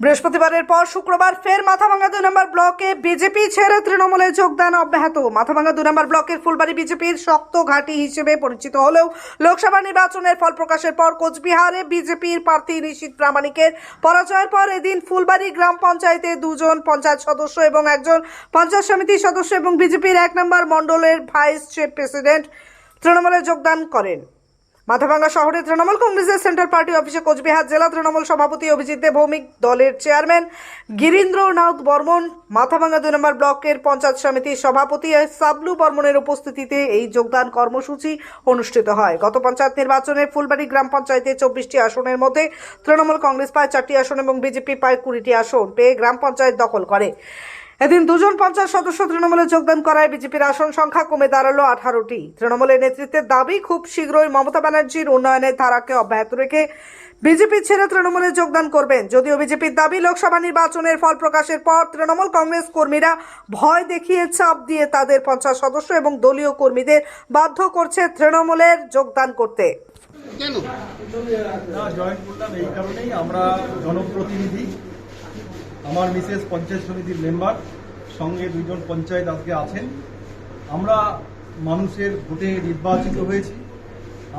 বৃহস্পতিবারের পর শুক্রবার ফের মাথাভাঙ্গা দুই নম্বর ব্লকে বিজেপি ছেড়ে তৃণমূলে যোগদান অব্যাহত। মাথাভাঙ্গা দুই নম্বর ব্লকের ফুলবাড়ি বিজেপির শক্ত ঘাঁটি হিসেবে পরিচিত হলেও লোকসভা নির্বাচনের ফল প্রকাশের পর কোচবিহারে বিজেপির প্রার্থী নিশীত প্রামাণিকের পরাজয়ের পর এদিন ফুলবাড়ি গ্রাম পঞ্চায়েতে দুজন পঞ্চায়েত সদস্য এবং একজন পঞ্চায়েত সমিতির সদস্য এবং বিজেপির এক নম্বর মণ্ডলের ভাইস চেয়ার প্রেসিডেন্ট তৃণমূলে যোগদান করেন। মাথাভাঙ্গা শহরে তৃণমূল কংগ্রেসের সেন্ট্রাল পার্টি অফিসে কোচবিহার জেলা তৃণমূল সভাপতি অভিজিৎ দেব ভৌমিক দলের চেয়ারম্যান গিরীন্দ্রনাথ বর্মন, মাথাভাঙ্গা দুই নম্বর ব্লকের পঞ্চায়েত সমিতির সভাপতি সাবলু বর্মনের উপস্থিতিতে এই যোগদান কর্মসূচি অনুষ্ঠিত হয়। গত পঞ্চায়েত নির্বাচনে ফুলবাড়ি গ্রাম পঞ্চায়েতে চব্বিশটি আসনের মধ্যে তৃণমূল কংগ্রেস পায় চারটি আসন এবং বিজেপি পায় কুড়িটি আসন। পেয়ে গ্রাম পঞ্চায়েত দখল করে। এদিন দুজন পঞ্চাশ সদস্য তৃণমূলে যোগদান করায় বিজেপির আসন সংখ্যা কমে দাঁড়াল আঠারোটি। তৃণমূলের নেতৃত্বের দাবি খুব শীঘ্রই মমতা ব্যানার্জির উন্নয়নের ধারাকে অব্যাহত রেখে বিজেপি ছেড়ে তৃণমূলে যোগদান করবেন। যদিও বিজেপির দাবি লোকসভা নির্বাচনের ফল প্রকাশের পর তৃণমূল কংগ্রেস কর্মীরা ভয় দেখিয়ে চাপ দিয়ে তাদের পঞ্চাশ সদস্য এবং দলীয় কর্মীদের বাধ্য করছে তৃণমূলের যোগদান করতে। কেন? না জয়েন করলাম এই কারণেই আমরা জনপ্রতিনিধি আমার মিসেস পঞ্চায়েত সমিতির মেম্বার, সঙ্গে দুজন পঞ্চায়েত আজকে আছেন। আমরা মানুষের ভোটে নির্বাচিত হয়েছি।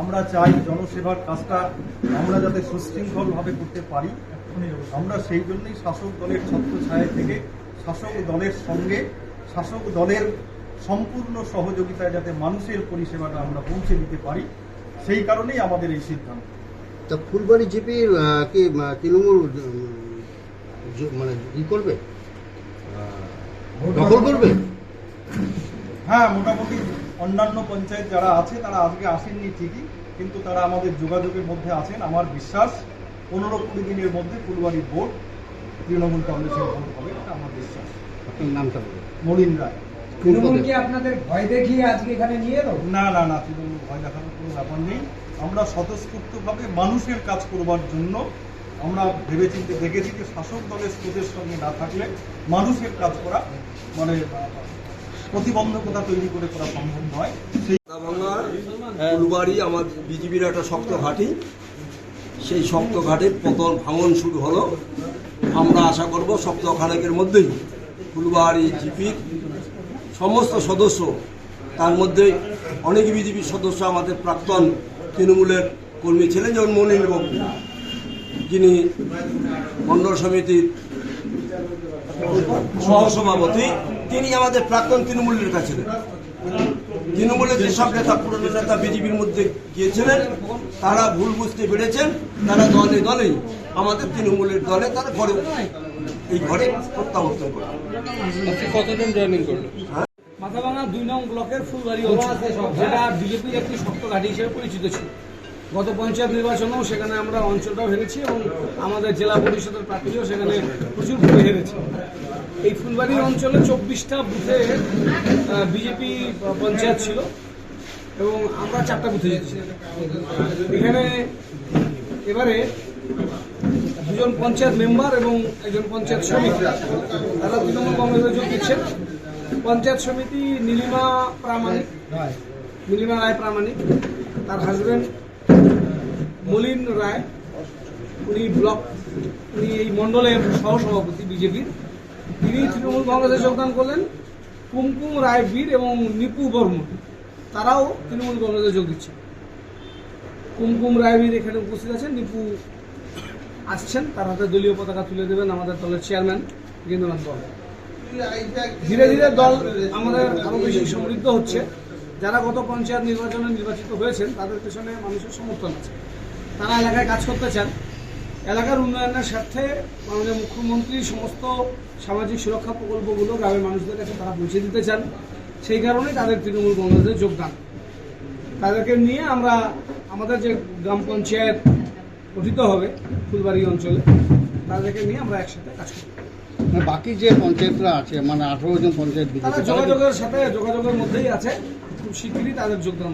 আমরা চাই জনসেবার কাজটা আমরা যাতে সুশৃঙ্খলভাবে করতে পারি। আমরা সেই জন্যই শাসক দলের ছত্রছায়া থেকে শাসক দলের সঙ্গে, শাসক দলের সম্পূর্ণ সহযোগিতায় যাতে মানুষের পরিষেবাটা আমরা পৌঁছে দিতে পারি, সেই কারণেই আমাদের এই সিদ্ধান্ত। তা ফুলবাড়ি জিপি কি তৃণমূল মানে ই করবে? দখল করবে? হ্যাঁ মোটামুটি অন্যান্য পঞ্চায়েত যারা আছে তারা আজকে আসেননি ঠিকই কিন্তু তারা আমাদের যোগাযোগের মধ্যে আছেন। আমার বিশ্বাস পনেরো কুড়ি দিনের মধ্যে ফুলবাড়ির ভোট তৃণমূল কংগ্রেসের ভোট হবে এটা আমার বিশ্বাস। আপনার নামটা বলুন। মলিন রায়। তৃণমূল? কি আপনাদের ভয় দেখিয়ে আজকে এখানে নিয়ে এলো? না না না তৃণমূল ভয় দেখানোর কোনো ব্যাপার নেই। আমরা স্বতঃস্ফূর্তভাবে মানুষের কাজ করবার জন্য আমরা ভেবেচিন্তে দেখেছি যে শাসক দলের স্রোতের সঙ্গে না থাকলে মানুষের কাজ করা মানে প্রতিবন্ধকতা তৈরি করে করা সম্ভব নয়। সেই বাংলার ফুলবাড়ি, আমার বিজেপির একটা শক্ত ঘাঁটি। সেই শক্ত ঘাটের পতন ভাঙন শুরু হলো। আমরা আশা করব সপ্তাহ খানেকের মধ্যেই ফুলবাড়ি জিপির সমস্ত সদস্য, তার মধ্যে অনেক বিজেপির সদস্য, আমাদের প্রাক্তন তৃণমূলের কর্মী ছিলেন যেমন মনির বাবু। যিনি মণ্ডল সমিতির সহসভাপতি তিনি আমাদের প্রাক্তন তৃণমূল নেতা ছিলেন। তৃণমূলের যেসব নেতা পুরনো নেতা বিজেপির মধ্যে গিয়েছিলেন তারা ভুল বুঝতে পেরেছেন তারা দলে দলেই আমাদের তৃণমূলের দলে তারা ঘরে এই ঘরে প্রত্যাবর্তন করে মাথাভাঙা দুই নং ব্লকের ফুলবাড়ি যেটা বিজেপির একটি শক্ত ঘাঁটি হিসেবে পরিচিত ছিল। গত পঞ্চায়েত নির্বাচনেও সেখানে আমরা অঞ্চলটাও হেরেছি এবং আমাদের জেলা পরিষদের প্রার্থীও সেখানে প্রচুর ভোটে হেরেছে। এই ফুলবাড়ি অঞ্চলে চব্বিশটা বুথে বিজেপি পঞ্চায়েত ছিল এবং আমরা চারটা বুথে জিতেছি। এখানে এবারে দুজন পঞ্চায়েত মেম্বার এবং একজন পঞ্চায়েত সমিতি। তারা তৃণমূল কংগ্রেসে যোগ দিচ্ছেন পঞ্চায়েত সমিতি নীলিমা প্রামাণিক, নীলিমা রায় প্রামাণিক, তার হাজবেন্ড মলিন রায়, উনি ব্লক, উনি এই মণ্ডলের সহসভাপতি বিজেপির। তিনি তৃণমূল কংগ্রেসে যোগদান করলেন। কুমকুম রায় বীর এবং নিপু বর্মন, তারাও তৃণমূল কংগ্রেসে যোগ দিচ্ছে কুমকুম রায় বীর এখানে উপস্থিত আছেন, নিপু আসছেন, তার হাতে দলীয় পতাকা তুলে দেবেন আমাদের দলের চেয়ারম্যান গেন্দ্রনাথ বর্মন। ধীরে ধীরে দল আমাদের আরও বেশি সমৃদ্ধ হচ্ছে। যারা গত পঞ্চায়েত নির্বাচনে নির্বাচিত হয়েছেন, তাদের পেছনে মানুষের সমর্থন আছে। তারা এলাকায় কাজ করতে চান। এলাকার উন্নয়নের স্বার্থে মাননীয় মুখ্যমন্ত্রী সমস্ত সামাজিক সুরক্ষা প্রকল্পগুলো গ্রামের মানুষদের কাছে তারা পৌঁছে দিতে চান। সেই কারণেই তাদের তৃণমূল কংগ্রেসে যোগদান। তাদেরকে নিয়ে আমরা আমাদের যে গ্রাম পঞ্চায়েত গঠিত হবে ফুলবাড়ি অঞ্চলে তাদেরকে নিয়ে আমরা একসাথে কাজ করব। মানে বাকি যে পঞ্চায়েতরা আছে মানে আঠারো জন পঞ্চায়েত যোগাযোগের সাথে যোগাযোগের মধ্যেই আছে। খুব শীঘ্রই তাদের যোগদান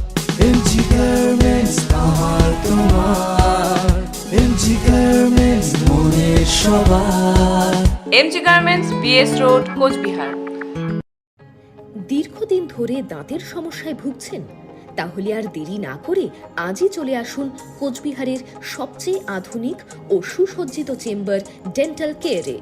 আমার তোমার। সবার। কোচবিহার। দীর্ঘদিন ধরে দাঁতের সমস্যায় ভুগছেন? তাহলে আর দেরি না করে আজই চলে আসুন কোচবিহারের সবচেয়ে আধুনিক ও সুসজ্জিত চেম্বার ডেন্টাল কেয়ারে।